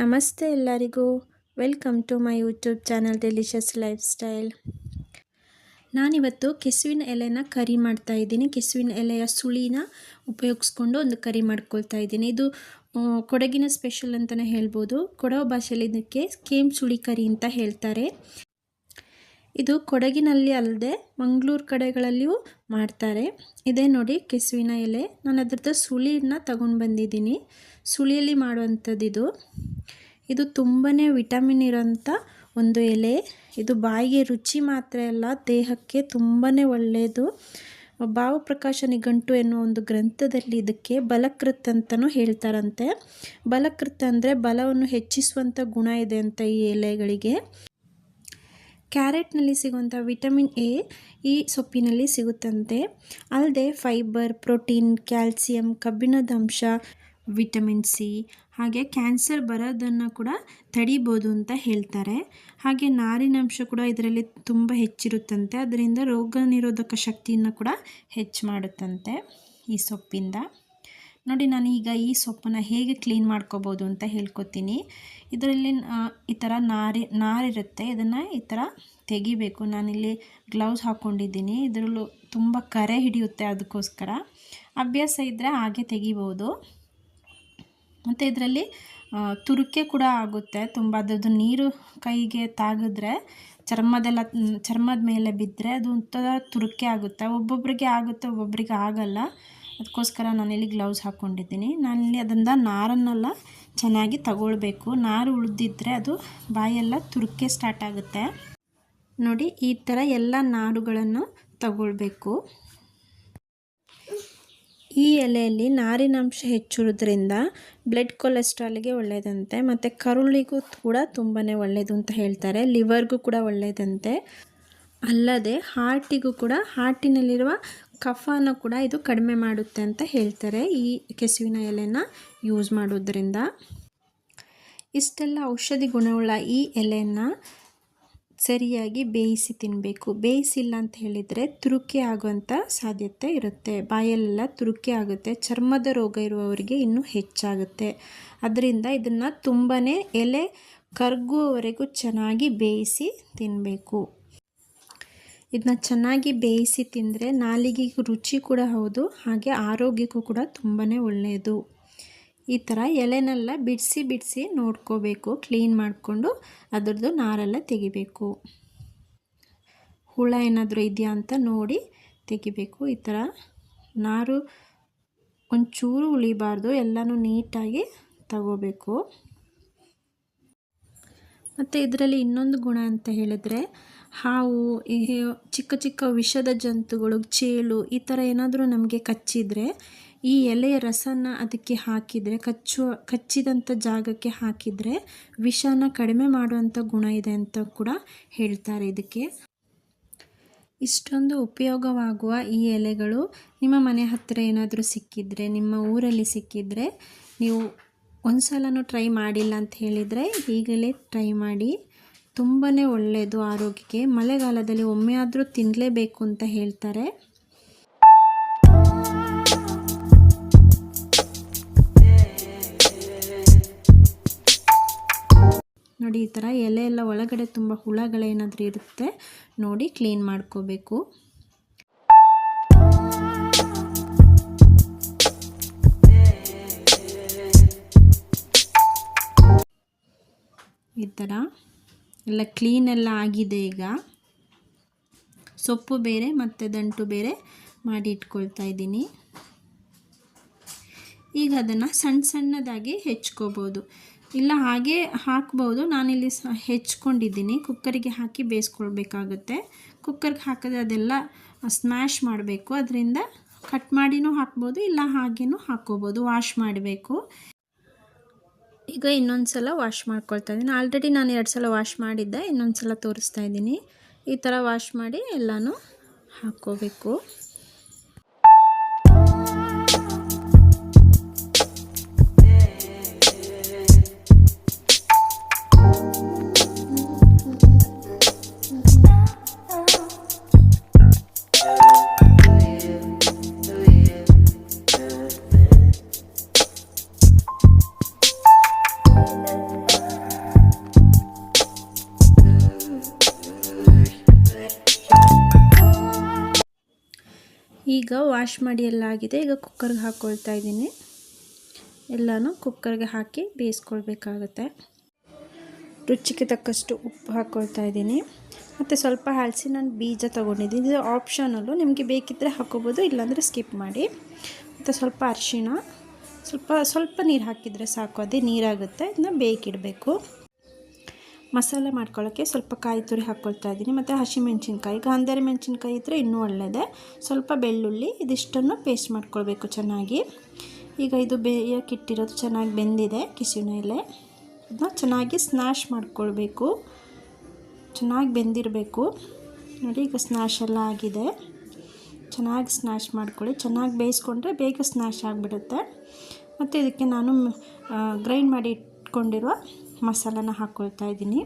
ನಮಸ್ತೆ ಎಲ್ಲರಿಗೂ. Welcome to my YouTube channel delicious lifestyle. ನಾನಿವತ್ತು ಕೆಸುವಿನ ಎಲೆನ ಕರಿ ಮಾಡ್ತಾ ಇದ್ದೀನಿ. ಕೆಸುವಿನ ಎಲೆಯ ಸುಳಿನ ಉಪಯೋಗಿಸ್ಕೊಂಡು ಒಂದು ಕರಿ ಮಾಡ್ಕೊಳ್ತಾ ಇದ್ದೀನಿ. ಇದು ಕೊಡಗಿನ ಸ್ಪೆಷಲ್ ಅಂತಲೇ ಹೇಳ್ಬೋದು. ಕೊಡವ ಭಾಷೆಯಲ್ಲಿ ಇದಕ್ಕೆ ಕೇಮ್ ಸುಳಿ ಕರಿ ಅಂತ ಹೇಳ್ತಾರೆ. ಇದು ಕೊಡಗಿನಲ್ಲಿ ಅಲ್ಲದೆ ಮಂಗಳೂರು ಕಡೆಗಳಲ್ಲಿಯೂ ಮಾಡ್ತಾರೆ. ಇದೇ ನೋಡಿ ಕೆಸುವಿನ ಎಲೆ. ನಾನು ಅದ್ರದ್ದು ಸುಳಿನ ತಗೊಂಡು ಬಂದಿದ್ದೀನಿ. ಸುಳಿಯಲ್ಲಿ ಮಾಡುವಂಥದ್ದು ಇದು. ಇದು ತುಂಬಾ ವಿಟಮಿನ್ ಇರೋಂಥ ಒಂದು ಎಲೆ. ಇದು ಬಾಯಿಗೆ ರುಚಿ ಮಾತ್ರ ಅಲ್ಲ, ದೇಹಕ್ಕೆ ತುಂಬಾ ಒಳ್ಳೆಯದು ಭಾವಪ್ರಕಾಶ ನಿಘಂಟು ಎನ್ನುವ ಒಂದು ಗ್ರಂಥದಲ್ಲಿ ಇದಕ್ಕೆ ಬಲಕೃತ್ ಅಂತಲೂ ಹೇಳ್ತಾರಂತೆ. ಬಲಕೃತ್ ಅಂದರೆ ಬಲವನ್ನು ಹೆಚ್ಚಿಸುವಂಥ ಗುಣ ಇದೆ ಅಂತ ಈ ಎಲೆಗಳಿಗೆ. ಕ್ಯಾರೆಟ್ನಲ್ಲಿ ಸಿಗುವಂಥ ವಿಟಮಿನ್ ಎ ಈ ಸೊಪ್ಪಿನಲ್ಲಿ ಸಿಗುತ್ತಂತೆ. ಅಲ್ಲದೆ ಫೈಬರ್, ಪ್ರೋಟೀನ್, ಕ್ಯಾಲ್ಸಿಯಂ, ಕಬ್ಬಿಣದ ಅಂಶ, ವಿಟಮಿನ್ ಸಿ. ಹಾಗೆ ಕ್ಯಾನ್ಸರ್ ಬರೋದನ್ನು ಕೂಡ ತಡಿಬೋದು ಅಂತ ಹೇಳ್ತಾರೆ. ಹಾಗೆ ನಾರಿನಂಶ ಕೂಡ ಇದರಲ್ಲಿ ತುಂಬ ಹೆಚ್ಚಿರುತ್ತಂತೆ. ಅದರಿಂದ ರೋಗ ನಿರೋಧಕ ಶಕ್ತಿಯನ್ನು ಕೂಡ ಹೆಚ್ಚು ಮಾಡುತ್ತಂತೆ ಈ ಸೊಪ್ಪಿಂದ. ನೋಡಿ, ನಾನು ಈಗ ಈ ಸೊಪ್ಪನ್ನು ಹೇಗೆ ಕ್ಲೀನ್ ಮಾಡ್ಕೋಬೋದು ಅಂತ ಹೇಳ್ಕೊತೀನಿ. ಇದರಲ್ಲಿ ಈ ಥರ ನಾರಿ, ನಾರಿರುತ್ತೆ. ಇದನ್ನು ಈ ಥರ ತೆಗಿಬೇಕು. ನಾನಿಲ್ಲಿ ಗ್ಲೌಸ್ ಹಾಕ್ಕೊಂಡಿದ್ದೀನಿ ಇದರಲ್ಲೂ ತುಂಬ ಕರೆ ಹಿಡಿಯುತ್ತೆ ಅದಕ್ಕೋಸ್ಕರ. ಅಭ್ಯಾಸ ಇದ್ದರೆ ಹಾಗೆ ತೆಗಿಬೋದು. ಮತ್ತು ಇದರಲ್ಲಿ ತುರುಕೆ ಕೂಡ ಆಗುತ್ತೆ. ತುಂಬ ಅದರದ್ದು ನೀರು ಕೈಗೆ ತಾಗಿದ್ರೆ, ಚರ್ಮದೆಲ್ಲ, ಚರ್ಮದ ಮೇಲೆ ಬಿದ್ದರೆ ಅದು ಒಂಥರ ತುರುಕೆ ಆಗುತ್ತೆ. ಒಬ್ಬೊಬ್ಬರಿಗೆ ಆಗುತ್ತೆ ಒಬ್ಬೊಬ್ಬರಿಗೆ ಆಗಲ್ಲ. ಅದಕ್ಕೋಸ್ಕರ ನಾನಿಲ್ಲಿ ಗ್ಲೌಸ್ ಹಾಕ್ಕೊಂಡಿದ್ದೀನಿ. ನಾನಿಲ್ಲಿ ಅದರಿಂದ ನಾರನ್ನೆಲ್ಲ, ಚೆನ್ನಾಗಿ ತಗೊಳ್ಬೇಕು. ನಾರು ಉಳಿದಿದ್ದರೆ ಅದು ಬಾಯೆಲ್ಲ ತುರುಕೆ ಸ್ಟಾರ್ಟ್ ಆಗುತ್ತೆ. ನೋಡಿ, ಈ ಥರ ಎಲ್ಲ ನಾರುಗಳನ್ನು ತಗೊಳ್ಬೇಕು. ಈ ಎಲೆಯಲ್ಲಿ ನಾರಿನಾಂಶ ಹೆಚ್ಚಿರೋದ್ರಿಂದ ಬ್ಲಡ್ ಕೊಲೆಸ್ಟ್ರಾಲ್ಗೆ ಒಳ್ಳೆಯದಂತೆ, ಮತ್ತು ಕರುಳಿಗೂ ಕೂಡ ತುಂಬಾ ಒಳ್ಳೆಯದು ಅಂತ ಹೇಳ್ತಾರೆ. ಲಿವರ್ಗೂ ಕೂಡ ಒಳ್ಳೆಯದಂತೆ. ಅಲ್ಲದೆ ಹಾರ್ಟಿಗೂ ಕೂಡ ಹಾರ್ಟಿನಲ್ಲಿರುವ ಕಫಾನ ಕೂಡ ಇದು ಕಡಿಮೆ ಮಾಡುತ್ತೆ ಅಂತ ಹೇಳ್ತಾರೆ ಈ ಕೆಸುವಿನ ಎಲೆನ ಯೂಸ್ ಮಾಡೋದ್ರಿಂದ. ಇಷ್ಟೆಲ್ಲ ಔಷಧಿ ಗುಣವುಳ್ಳ ಈ ಎಲೆಯನ್ನು ಸರಿಯಾಗಿ ಬೇಯಿಸಿ ತಿನ್ನಬೇಕು ಬೇಯಿಸಿಲ್ಲ ಅಂತ ಹೇಳಿದರೆ ತುರುಕೆ ಆಗುವಂಥ ಸಾಧ್ಯತೆ ಇರುತ್ತೆ. ಬಾಯಲ್ಲೆಲ್ಲ ತುರುಕೆ ಆಗುತ್ತೆ. ಚರ್ಮದ ರೋಗ ಇರುವವರಿಗೆ ಇನ್ನೂ ಹೆಚ್ಚಾಗುತ್ತೆ. ಅದರಿಂದ ಇದನ್ನು ತುಂಬಾ ಎಲೆ ಕರ್ಗುವವರೆಗೂ ಚೆನ್ನಾಗಿ ಬೇಯಿಸಿ ತಿನ್ನಬೇಕು ಇದನ್ನ ಚೆನ್ನಾಗಿ ಬೇಯಿಸಿ ತಿಂದರೆ ನಾಲಿಗೆಗೂ ರುಚಿ ಕೂಡ ಹೌದು, ಹಾಗೆ ಆರೋಗ್ಯಕ್ಕೂ ಕೂಡ ತುಂಬಾ ಒಳ್ಳೆಯದು ಈ ಥರ ಎಲೆನೆಲ್ಲ ಬಿಡಿಸಿ ಬಿಡಿಸಿ ನೋಡ್ಕೋಬೇಕು, ಕ್ಲೀನ್ ಮಾಡಿಕೊಂಡು ಅದರದ್ದು ನಾರೆಲ್ಲ ತೆಗಿಬೇಕು. ಹುಳ ಏನಾದರೂ ಇದೆಯಾ ಅಂತ ನೋಡಿ ತೆಗಿಬೇಕು. ಈ ಥರ ನಾರು ಒಂಚೂರು ಉಳಿಬಾರ್ದು ಎಲ್ಲನೂ ನೀಟಾಗಿ ತಗೋಬೇಕು. ಮತ್ತು ಇದರಲ್ಲಿ ಇನ್ನೊಂದು ಗುಣ ಅಂತ ಹೇಳಿದ್ರೆ ಹಾವು ಚಿಕ್ಕ ಚಿಕ್ಕ ವಿಷದ ಜಂತುಗಳು, ಚೇಳು ಈ ಥರ ಏನಾದರೂ ನಮಗೆ ಕಚ್ಚಿದರೆ, ಈ ಎಲೆಯ ರಸನ ಅದಕ್ಕೆ ಹಾಕಿದರೆ ಕಚ್ಚುವ ಕಚ್ಚಿದಂಥ ಜಾಗಕ್ಕೆ ಹಾಕಿದರೆ ವಿಷನ ಕಡಿಮೆ ಮಾಡುವಂಥ ಗುಣ ಇದೆ ಅಂತ ಕೂಡ ಹೇಳ್ತಾರೆ ಇದಕ್ಕೆ. ಇಷ್ಟೊಂದು ಉಪಯೋಗವಾಗುವ ಈ ಎಲೆಗಳು ನಿಮ್ಮ ಮನೆ ಹತ್ತಿರ ಏನಾದರೂ ಸಿಕ್ಕಿದರೆ, ನಿಮ್ಮ ಊರಲ್ಲಿ ಸಿಕ್ಕಿದರೆ ನೀವು ಒಂದು ಸಲನೂ ಟ್ರೈ ಮಾಡಿಲ್ಲ ಅಂತ ಹೇಳಿದರೆ ಈಗಲೇ ಟ್ರೈ ಮಾಡಿ ತುಂಬಾ ಒಳ್ಳೆಯದು ಆರೋಗ್ಯಕ್ಕೆ. ಮಳೆಗಾಲದಲ್ಲಿ ಒಮ್ಮೆಯಾದರೂ ತಿನ್ನಲೇಬೇಕು ಅಂತ ಹೇಳ್ತಾರೆ. ನೋಡಿ, ಈ ಥರ ಎಲೆ ಎಲ್ಲ ಒಳಗಡೆ ತುಂಬ ಹುಳಗಳೇನಾದರೂ ಇರುತ್ತೆ ನೋಡಿ, ಕ್ಲೀನ್ ಮಾಡ್ಕೋಬೇಕು. ಈ ಥರ ಎಲ್ಲ ಕ್ಲೀನ್ ಎಲ್ಲ ಆಗಿದೆ ಈಗ. ಸೊಪ್ಪು ಬೇರೆ ಮತ್ತು ದಂಟು ಬೇರೆ ಮಾಡಿ ಇಟ್ಕೊಳ್ತಾ ಇದ್ದೀನಿ. ಈಗ ಅದನ್ನು ಸಣ್ಣ ಸಣ್ಣದಾಗಿ ಹೆಚ್ಕೋಬೋದು. ಇಲ್ಲ ಹಾಗೆ ಹಾಕ್ಬೋದು. ನಾನಿಲ್ಲಿ ಸ ಹೆಚ್ಕೊಂಡಿದ್ದೀನಿ. ಕುಕ್ಕರಿಗೆ ಹಾಕಿ ಬೇಯಿಸ್ಕೊಳ್ಬೇಕಾಗುತ್ತೆ. ಕುಕ್ಕರ್ಗೆ ಹಾಕಿದ್ರೆ ಅದೆಲ್ಲ ಸ್ಮ್ಯಾಶ್ ಮಾಡಬೇಕು. ಅದರಿಂದ ಕಟ್ ಮಾಡಿನೂ ಹಾಕ್ಬೋದು, ಇಲ್ಲ ಹಾಗೇನೂ ಹಾಕ್ಕೋಬೋದು. ವಾಶ್ ಮಾಡಬೇಕು. ಈಗ ಇನ್ನೊಂದು ಸಲ ವಾಶ್ ಮಾಡ್ಕೊಳ್ತಾ ಇದ್ದೀನಿ. ಆಲ್ರೆಡಿ ನಾನು ಎರಡು ಸಲ ವಾಶ್ ಮಾಡಿದ್ದೆ ಇನ್ನೊಂದು ಸಲ ತೋರಿಸ್ತಾ ಇದ್ದೀನಿ. ಈ ಥರ ವಾಶ್ ಮಾಡಿ ಎಲ್ಲನೂ ಹಾಕ್ಕೋಬೇಕು. ಈಗ ವಾಶ್ ಮಾಡಿ ಎಲ್ಲ ಆಗಿದೆ. ಈಗ ಕುಕ್ಕರ್ಗೆ ಹಾಕ್ಕೊಳ್ತಾ ಇದ್ದೀನಿ. ಎಲ್ಲನೂ ಕುಕ್ಕರ್ಗೆ ಹಾಕಿ ಬೇಯಿಸ್ಕೊಳ್ಬೇಕಾಗತ್ತೆ. ರುಚಿಗೆ ತಕ್ಕಷ್ಟು ಉಪ್ಪು ಹಾಕ್ಕೊಳ್ತಾ ಇದ್ದೀನಿ. ಮತ್ತು ಸ್ವಲ್ಪ ಹಲಸಿನ ಬೀಜ ತೊಗೊಂಡಿದ್ದೀನಿ. ಇದು ಆಪ್ಷನಲ್ಲು ನಿಮಗೆ ಬೇಕಿದ್ದರೆ ಹಾಕೋಬೋದು, ಇಲ್ಲಾಂದರೆ ಸ್ಕಿಪ್ ಮಾಡಿ. ಮತ್ತು ಸ್ವಲ್ಪ ಅರಿಶಿಣ, ಸ್ವಲ್ಪ ಸ್ವಲ್ಪ ನೀರು ಹಾಕಿದರೆ ಸಾಕು. ಅದೇ ನೀರಾಗುತ್ತೆ ಇದನ್ನ ಬೇಕಿಡಬೇಕು. ಮಸಾಲೆ ಮಾಡ್ಕೊಳ್ಳೋಕ್ಕೆ ಸ್ವಲ್ಪ ಕಾಯಿ ತುರಿ ಹಾಕ್ಕೊಳ್ತಾ ಇದ್ದೀನಿ. ಮತ್ತು ಹಸಿಮೆಣ್ಸಿನ್ಕಾಯಿ, ಗಾಂಧಾರಿ ಮೆಣಸಿನ್ಕಾಯಿ ಇದ್ದರೆ ಇನ್ನೂ ಒಳ್ಳೆಯದೆ ಸ್ವಲ್ಪ ಬೆಳ್ಳುಳ್ಳಿ, ಇದಿಷ್ಟನ್ನು ಪೇಸ್ಟ್ ಮಾಡ್ಕೊಳ್ಬೇಕು ಚೆನ್ನಾಗಿ. ಈಗ ಇದು ಬೇಯಕ್ಕಿಟ್ಟಿರೋದು ಚೆನ್ನಾಗಿ ಬೆಂದಿದೆ ಕಿಸಿನ ಎಲೆ ಅದನ್ನ ಚೆನ್ನಾಗಿ ಸ್ನ್ಯಾಶ್ ಮಾಡ್ಕೊಳ್ಬೇಕು. ಚೆನ್ನಾಗಿ ಬೆಂದಿರಬೇಕು. ನೋಡಿ, ಈಗ ಸ್ನ್ಯಾಶ್ ಎಲ್ಲ ಆಗಿದೆ. ಚೆನ್ನಾಗಿ ಸ್ನ್ಯಾಶ್ ಮಾಡ್ಕೊಳ್ಳಿ. ಚೆನ್ನಾಗಿ ಬೇಯಿಸ್ಕೊಂಡ್ರೆ ಬೇಗ ಸ್ನ್ಯಾಶ್ ಆಗಿಬಿಡುತ್ತೆ. ಮತ್ತು ಇದಕ್ಕೆ ನಾನು ಗ್ರೈಂಡ್ ಮಾಡಿ ಇಟ್ಕೊಂಡಿರುವ ಮಸಾಲನ ಹಾಕ್ಕೊಳ್ತಾ ಇದ್ದೀನಿ.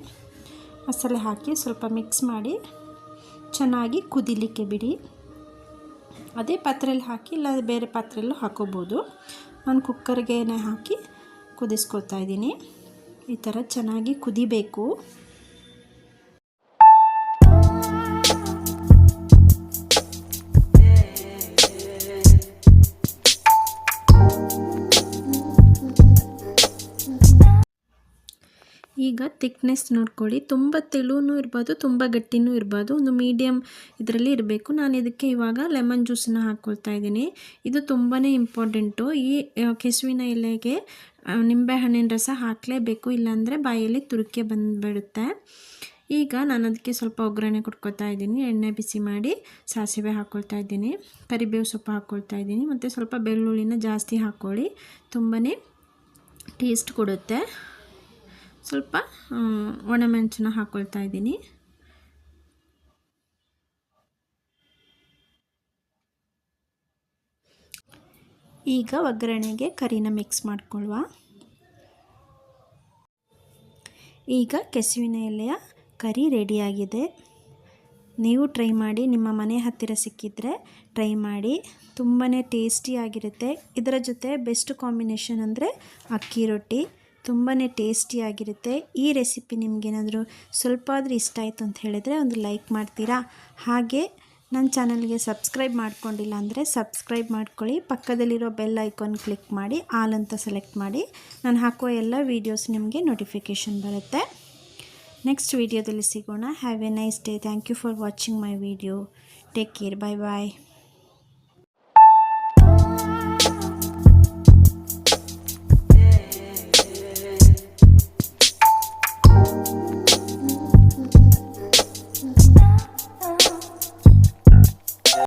ಮಸಾಲೆ ಹಾಕಿ ಸ್ವಲ್ಪ ಮಿಕ್ಸ್ ಮಾಡಿ ಚೆನ್ನಾಗಿ ಕುದಿಲಿಕ್ಕೆ ಬಿಡಿ. ಅದೇ ಪಾತ್ರೆಯಲ್ಲಿ ಹಾಕಿ ಇಲ್ಲ ಬೇರೆ ಪಾತ್ರೆಯಲ್ಲೂ ಹಾಕೋಬೋದು. ನಾನು ಕುಕ್ಕರ್ಗೆ ಹಾಕಿ ಕುದಿಸ್ಕೊಳ್ತಾ ಇದ್ದೀನಿ. ಈ ಥರ ಚೆನ್ನಾಗಿ ಕುದಿಬೇಕು. ಈಗ ತಿಕ್ನೆಸ್ ನೋಡ್ಕೊಳ್ಳಿ. ತುಂಬ ತೆಳುವೂ ಇರ್ಬೋದು, ತುಂಬ ಗಟ್ಟಿನೂ ಇರ್ಬೋದು. ಒಂದು ಮೀಡಿಯಮ್ ಇದರಲ್ಲಿ ಇರಬೇಕು. ನಾನು ಇದಕ್ಕೆ ಇವಾಗ ಲೆಮನ್ ಜ್ಯೂಸನ್ನ ಹಾಕ್ಕೊಳ್ತಾ ಇದ್ದೀನಿ. ಇದು ತುಂಬಾ ಇಂಪಾರ್ಟೆಂಟು ಈ ಕೆಸುವಿನ ಎಲೆಗೆ ನಿಂಬೆಹಣ್ಣಿನ ರಸ ಹಾಕಲೇಬೇಕು, ಇಲ್ಲಾಂದರೆ ಬಾಯಲ್ಲಿ ತುರುಕೆ ಬಂದುಬಿಡುತ್ತೆ. ಈಗ ನಾನು ಅದಕ್ಕೆ ಸ್ವಲ್ಪ ಒಗ್ಗರಣೆ ಕೊಟ್ಕೊತಾ ಇದ್ದೀನಿ. ಎಣ್ಣೆ ಬಿಸಿ ಮಾಡಿ ಸಾಸಿವೆ ಹಾಕ್ಕೊಳ್ತಾ ಇದ್ದೀನಿ. ಕರಿಬೇವು ಸೊಪ್ಪು ಹಾಕ್ಕೊಳ್ತಾ ಇದ್ದೀನಿ. ಮತ್ತು ಸ್ವಲ್ಪ ಬೆಳ್ಳುಳ್ಳಿನ ಜಾಸ್ತಿ ಹಾಕ್ಕೊಳ್ಳಿ. ತುಂಬಾ ಟೇಸ್ಟ್ ಕೊಡುತ್ತೆ. ಸ್ವಲ್ಪ ಒಣಮೆಣಸನ್ನ ಹಾಕ್ಕೊಳ್ತಾ ಇದ್ದೀನಿ. ಈಗ ಒಗ್ಗರಣೆಗೆ ಕರಿನ ಮಿಕ್ಸ್ ಮಾಡ್ಕೊಳ್ಳುವ ಈಗ ಕೆಸುವಿನ ಎಲೆಯ ಕರಿ ರೆಡಿಯಾಗಿದೆ ನೀವು ಟ್ರೈ ಮಾಡಿ, ನಿಮ್ಮ ಮನೆ ಹತ್ತಿರ ಸಿಕ್ಕಿದರೆ ಟ್ರೈ ಮಾಡಿ. ತುಂಬಾ ಟೇಸ್ಟಿಯಾಗಿರುತ್ತೆ ಇದರ ಜೊತೆ ಬೆಸ್ಟ್ ಕಾಂಬಿನೇಷನ್ ಅಂದರೆ ಅಕ್ಕಿ ರೊಟ್ಟಿ. ತುಂಬಾ ಟೇಸ್ಟಿಯಾಗಿರುತ್ತೆ ಈ ರೆಸಿಪಿ ನಿಮಗೇನಾದರೂ ಸ್ವಲ್ಪ ಆದರೂ ಇಷ್ಟ ಆಯಿತು ಅಂತ ಹೇಳಿದರೆ ಒಂದು ಲೈಕ್ ಮಾಡ್ತೀರಾ? ಹಾಗೆ ನನ್ನ ಚಾನಲ್ಗೆ ಸಬ್ಸ್ಕ್ರೈಬ್ ಮಾಡ್ಕೊಂಡಿಲ್ಲ ಅಂದರೆ ಸಬ್ಸ್ಕ್ರೈಬ್ ಮಾಡ್ಕೊಳ್ಳಿ. ಪಕ್ಕದಲ್ಲಿರೋ ಬೆಲ್ ಐಕಾನ್ ಕ್ಲಿಕ್ ಮಾಡಿ ಆಲ್ ಅಂತ ಸೆಲೆಕ್ಟ್ ಮಾಡಿ. ನಾನು ಹಾಕೋ ಎಲ್ಲ ವೀಡಿಯೋಸ್ ನಿಮಗೆ ನೋಟಿಫಿಕೇಷನ್ ಬರುತ್ತೆ. ನೆಕ್ಸ್ಟ್ ವೀಡಿಯೋದಲ್ಲಿ ಸಿಗೋಣ. Have a nice day thank you for watching my video take care bye bye